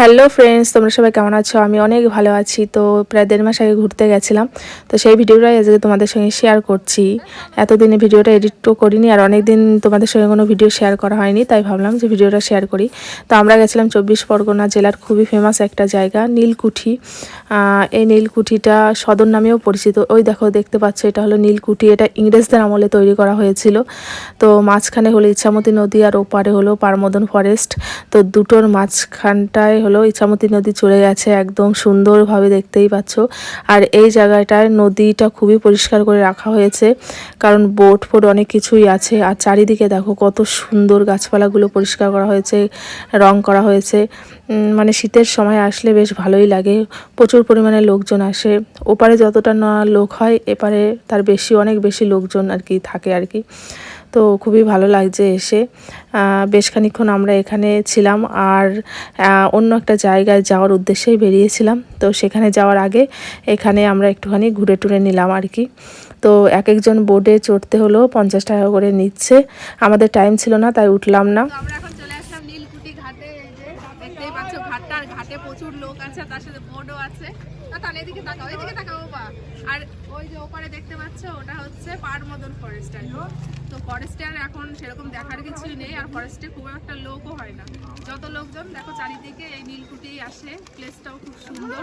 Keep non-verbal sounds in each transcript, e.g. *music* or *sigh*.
Hello friends তোমরা সবাই কেমন আছো? আমি অনেক ভালো আছি। তো প্রায় দেড় মাস আগে ঘুরতে গেছিলাম। তো সেই ভিডিওটাই আজকে তোমাদের সঙ্গে শেয়ার করছি। এতদিনে ভিডিওটা এডিটও করিনি, আর অনেক দিন তোমাদের সঙ্গে কোনো ভিডিও শেয়ার করা হয়নি, তাই ভাবলাম যে ভিডিওটা শেয়ার করি। তো আমরা গেছিলাম চব্বিশ পরগনা জেলার খুবই ফেমাস একটা জায়গা, নীলকুঠি। এই নীলকুঠিটা সদর নামেও পরিচিত। ওই দেখো, দেখতে পাচ্ছ, এটা হলো নীলকুঠি। এটা ইংরেজদের আমলে তৈরি করা হয়েছিল। তো মাঝখানে হলো ইচ্ছামতি নদী, আর ওপারে হলো পারমদন ফরেস্ট তো দুটোর মাঝখানটায় হলো ইচ্ছামতি নদী চলে গেছে, একদম সুন্দরভাবে দেখতেই পাচ্ছ। আর এই জায়গাটায় নদীটা খুবই পরিষ্কার করে রাখা হয়েছে, কারণ বোট ফোট অনেক কিছুই আছে। আর চারিদিকে দেখো কত সুন্দর গাছপালাগুলো পরিষ্কার করা হয়েছে, রং করা হয়েছে। মানে শীতের সময় আসলে বেশ ভালোই লাগে। প্রচুর পরিমাণে লোকজন আসে। ওপারে যতটা না লোক হয়, এপারে তার বেশি, অনেক বেশি লোকজন আর কি থাকে আর কি। তো খুবই ভালো লাগছে এসে। বেশ খানিক্ষণ আমরা এখানে ছিলাম আর অন্য একটা জায়গায় যাওয়ার উদ্দেশ্যেই বেরিয়েছিলাম। তো সেখানে যাওয়ার আগে এখানে আমরা একটুখানি ঘুরে টুরে নিলাম আর কি। তো এক একজন বোর্ডে চড়তে হলো পঞ্চাশ টাকা করে নিচ্ছে। আমাদের টাইম ছিল না, তাই উঠলাম না তো আমরা এখন চলে আসলাম নীলকুঠি ঘাটে এই যে দেখতেই পাচ্ছ ঘাটটা আর ঘাটে প্রচুর লোক আছে তার সাথে বোর্ডও আছে। আর তাহলে এদিকে তাকাও এদিকে তাকাও বাবা আর ওই যে ওপারে দেখতে পাচ্ছ ওটা হচ্ছে পারমদন ফরেস্টার তো ফরেস্টার এখন সেরকম দেখার কিছুই নেই আর ফরেস্টে খুব একটা লোকও হয় না। যত লোকজন দেখো চারিদিকে এই নীলকুঠি আসে প্লেসটাও খুব সুন্দর।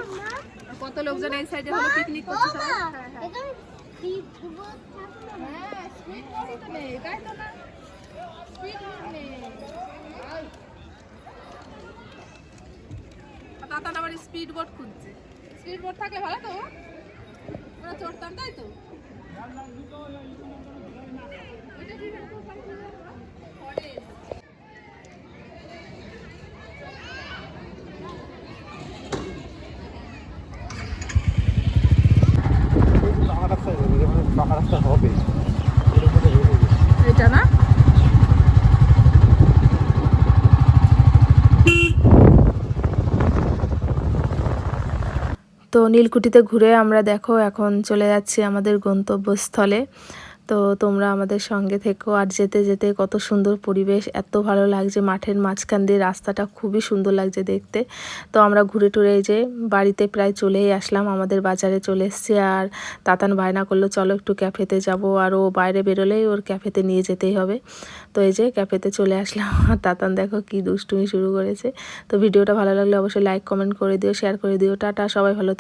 কত লোকজন এই সাইডে হলো পিকনিক করছে হ্যাঁ হ্যাঁ হ্যাঁ স্পিড বোটই তো নেই তাই তো না স্পিড বোট নেই তাতান আবার স্পিড বোট খুঁজছে। স্পিড বোট থাকলে ভালো তো? ওরা চড়তাম তাই তো। এটা না? তো নীলকুঠিতে ঘুরে আমরা দেখো এখন চলে যাচ্ছি আমাদের গন্তব্যস্থলে। তো তোমরা আমাদের সঙ্গে থেকো আর যেতে যেতে কত সুন্দর পরিবেশ, এত ভালো লাগছে মাঠের মাঝখান দিয়ে, রাস্তাটা খুবই সুন্দর লাগছে দেখতে। তো আমরা ঘুরে টুরে যে বাড়িতে প্রায় চলেই আসলাম, আমাদের বাজারে চলে এসছি আর তাতান বায়না করল, চলো একটু ক্যাফেতে যাব। আর ও বাইরে বেরোলেই ওর ক্যাফেতে নিয়ে যেতেই হবে। তো এই যে ক্যাফেতে চলে আসলাম *laughs* আর তাতান দেখো কি দুষ্টুমি শুরু করেছে। তো ভিডিওটা ভালো লাগলে অবশ্যই লাইক কমেন্ট করে দিও শেয়ার করে দিও। টাটা, সবাই ভালো